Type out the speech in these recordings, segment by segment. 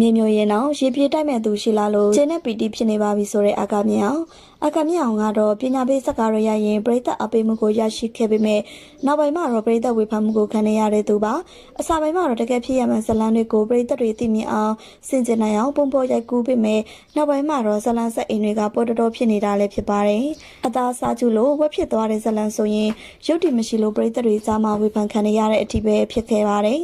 မြေမျိုးရင်အောင်ရေပြေးတိုက်မဲ့သူရှိလာလို့ကျင်းနဲ့ပီတီဖြစ်နေပါပြီဆိုတဲ့အာကမြေအောင်အာကမြေအောင်ကတော့ပညာပေးစကားရရရင်ပရိသတ်အပေးမှုကိုရရှိခဲ့ပေမဲ့နောက်ပိုင်းမှာတော့ပရိသတ်ဝေဖန်မှုကိုခံနေရတဲ့သူပါအစပိုင်းမှာတော့တကယ်ဖြစ်ရမှန်ဇလန်းတွေကိုပရိသတ်တွေသိမြင်အောင်စင်ကြင်နိုင်အောင်ပုံဖော်ရိုက်ကူးပေမဲ့နောက်ပိုင်းမှာတော့ဇလန်းဆက်အိမ်တွေကပေါ်တော်တော်ဖြစ်နေတာလည်းဖြစ်ပါတယ်အသားစားကျလို့ဝက်ဖြစ်သွားတဲ့ဇလန်းဆိုရင်ရုပ်တည်မရှိလို့ပရိသတ်တွေကြားမှာဝေဖန်ခံနေရတဲ့အထိပဲဖြစ်ခဲ့ပါတယ်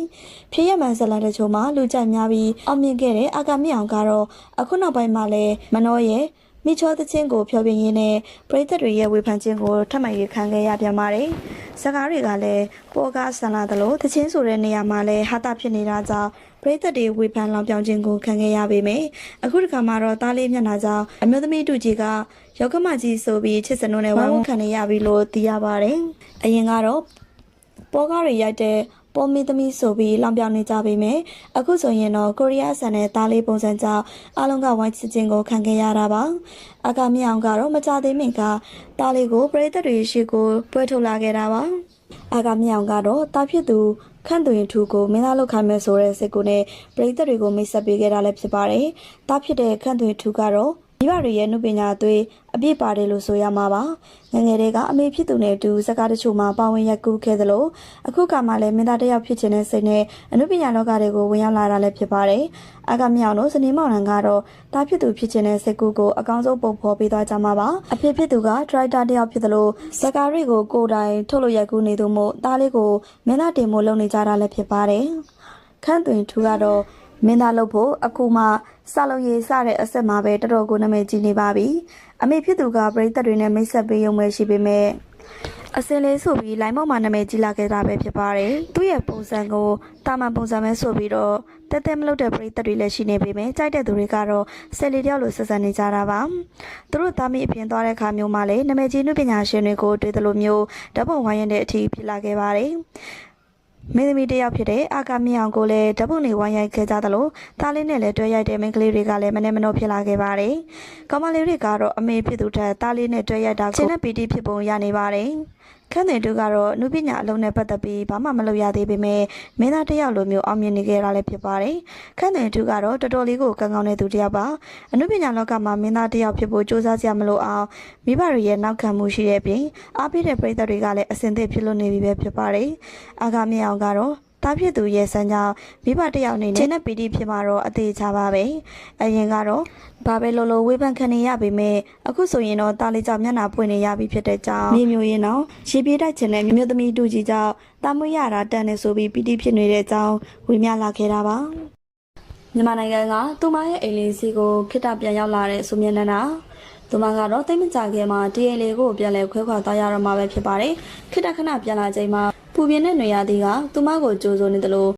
ဖြစ်ရမှန်ဇလန်းတချို့မှာလူကြိုက်များပြီးအောင်မြင်ခဲ့တဲ့အာကမြေအောင်ကတော့အခုနောက်ပိုင်းမှာလည်းမနှောရဲ့မိချောသချင်းကိုဖျော်ပြရင်းနဲ့ပရိသတ်တွေရဲ့ဝေဖန်ခြင်းကိုထပ်မံရခံခဲ့ရပြန်ပါတယ်။စကားတွေကလည်းပေါ်ကားဆန်လာသလိုသချင်းဆိုတဲ့နေရာမှာလည်းဟာတာဖြစ်နေတာကြောင့်ပရိသတ်တွေဝေဖန်လောင်ပြောင်ခြင်းကိုခံခဲ့ရပေမယ့်အခုတစ်ခါမှာတော့တားလေးမျက်နှာကြောင့်အမျိုးသမီးတူကြီးကရောက်ကမကြီးဆိုပြီးချစ်စနုံနဲ့ဝမ်းဝန်းခံနေရပြီလို့သိရပါတယ်။အရင်ကတော့ပေါ်ကားတွေရိုက်တဲ့ ပေါ်မီသမီးဆိုပြီးလောင်ပြောင်နေကြပေမယ့်အခုဆိုရင်တော့ကိုရီးယားဆန်တဲ့သားလေးပုံစံကြောင့်အားလုံးကဝိုင်းချစ်ခြင်းကိုခံခဲ့ရတာပါ။အကမြေအောင်ကတော့မကြသေးမင်ကသားလေးကိုပရိသတ်တွေရှိကိုပွဲထုတ်လာခဲ့တာပါ။အကမြေအောင်ကတော့တာဖြစ်သူခန့်သွင်းထူကိုမင်းသားလောက်ခိုင်းမယ်ဆိုတဲ့စိတ်ကိုနဲ့ပရိသတ်တွေကိုမိတ်ဆက်ပေးခဲ့တာလည်းဖြစ်ပါတယ်။တာဖြစ်တဲ့ခန့်သွင်းထူကတော့ မိဘတွေရဲ့နှုပညာအသွေးအပြည့်ပါတယ်လို့ဆိုရမှာပါငယ်ငယ်လေးကအမေဖြစ်သူနဲ့အတူစကားတချို့မှာပါဝင်ရက်ကူးခဲ့သလိုအခုကမှလည်းမင်းသားတစ်ယောက်ဖြစ်ခြင်းနဲ့စိတ်နဲ့အနှုပညာလောကတွေကိုဝင်ရောက်လာတာလည်းဖြစ်ပါတယ်အကမြောင်တို့စနေမောင်နှံကတော့တာဖြစ်သူဖြစ်ခြင်းနဲ့စိတ်ကူးကိုအကောင်းဆုံးပုံဖော်ပေးသွားကြမှာပါအဖေဖြစ်သူကဒရိုက်တာတစ်ယောက်ဖြစ်သလိုစကားတွေကိုကိုယ်တိုင်ထုတ်လို့ရက်ကူးနေသူမို့တားလေးကိုမင်းသားတင်မို့လုပ်နေကြတာလည်းဖြစ်ပါတယ်ခန့်သွင်းထူကတော့ မင်းသားလုပ်ဖို့အခုမှစလုံးရေးစတဲ့အဆက်မှာပဲတော်တော်ကိုနာမည်ကြီးနေပါပြီအမေဖြစ်သူကပရိသတ်တွေနဲ့မိတ်ဆက်ပေးရုံပဲရှိပေမဲ့အစင်လေးဆိုပြီးလိုင်းမောက်မှာနာမည်ကြီးလာခဲ့တာပဲဖြစ်ပါတယ်သူ့ရဲ့ပုံစံကိုတာမန်ပုံစံပဲဆိုပြီးတော့တက်တက်မလုပ်တဲ့ပရိသတ်တွေလည်းရှိနေပေမဲ့ကြိုက်တဲ့သူတွေကတော့ဆယ်လီတယောက်လိုဆက်ဆံနေကြတာပါသူတို့သားမိအပြင်သွားတဲ့ခါမျိုးမှလည်းနာမည်ကြီးနုပညာရှင်တွေကိုတွေ့သလိုမျိုးဓာတ်ပုံဝိုင်းရတဲ့အထိဖြစ်လာခဲ့ပါတယ် မင်းသမီးတစ်ယောက်ဖြစ်တဲ့အာကာမြေအောင်ကိုလည်းဓာတ်ပုံတွေဝိုင်းရိုက်ခဲ့ကြသလိုသားလေးနဲ့လည်းတွဲရိုက်တဲ့မိန်းကလေးတွေကလည်းမနဲ့မနှောဖြစ်လာခဲ့ပါတယ်။ကောင်မလေးတွေကတော့အမေဖြစ်သူထက်သားလေးနဲ့တွဲရိုက်တာကိုချင်းနဲ့ပီတီဖြစ်ပုံရနေပါတယ်။ ခန့်တဲ့တူကတော့နုပညာအလုံးနဲ့ပတ်သက်ပြီးဘာမှမလုပ်ရသေးပေမဲ့မင်းသားတစ်ယောက်လိုမျိုးအောင်မြင်နေခဲ့တာလည်းဖြစ်ပါတယ်။ခန့်တဲ့တူကတော့တော်တော်လေးကိုကံကောင်းတဲ့သူတစ်ယောက်ပါ။အနုပညာလောကမှာမင်းသားတစ်ယောက်ဖြစ်ဖို့စူးစမ်းကြမလို့အောင်မိဘတွေရဲ့နောက်ခံမှုရှိတဲ့အပြင်အားပေးတဲ့ပရိသတ်တွေကလည်းအစင်သစ်ဖြစ်လို့နေပြီပဲဖြစ်ပါတယ်။အာဂါမြေအောင်ကတော့ တားဖြစ်သူရဲ့ဆန်းကြောင့်မိဘတစ်ယောက်အနေနဲ့ချင်းနဲ့ပီတိဖြစ်မှာတော့အသေးချပါပဲအရင်ကတော့ဘာပဲလို့လို့ဝေဖန်ခံနေရပေမဲ့အခုဆိုရင်တော့တားလေးကြောင့်မျက်နှာပွင့်နေရပြီဖြစ်တဲ့ကြောင့်မြေမျိုးရင်တော့ရေပြေးတိုက်ချင်တဲ့မြို့သမီးတူကြီးကြောင့်တာမွေးရတာတန်နေဆိုပြီးပီတိဖြစ်နေတဲ့အကြောင်းဝေမျှလာခဲ့တာပါမြန်မာနိုင်ငံကသူမရဲ့အိမ်လေးစီကိုခိတ္တပြန်ရောက်လာတဲ့ဆိုမြင်နေတာသူမကတော့တိတ်မကြခင်မှာဒီအိမ်လေးကိုပြန်လဲခွဲခွာသွားရတော့မှာပဲဖြစ်ပါတယ်ခိတ္တခဏပြန်လာချိန်မှာ ပူပြင်းတဲ့နေရာသည်ကသူမကိုကြိုးစိုးနေတယ်လို့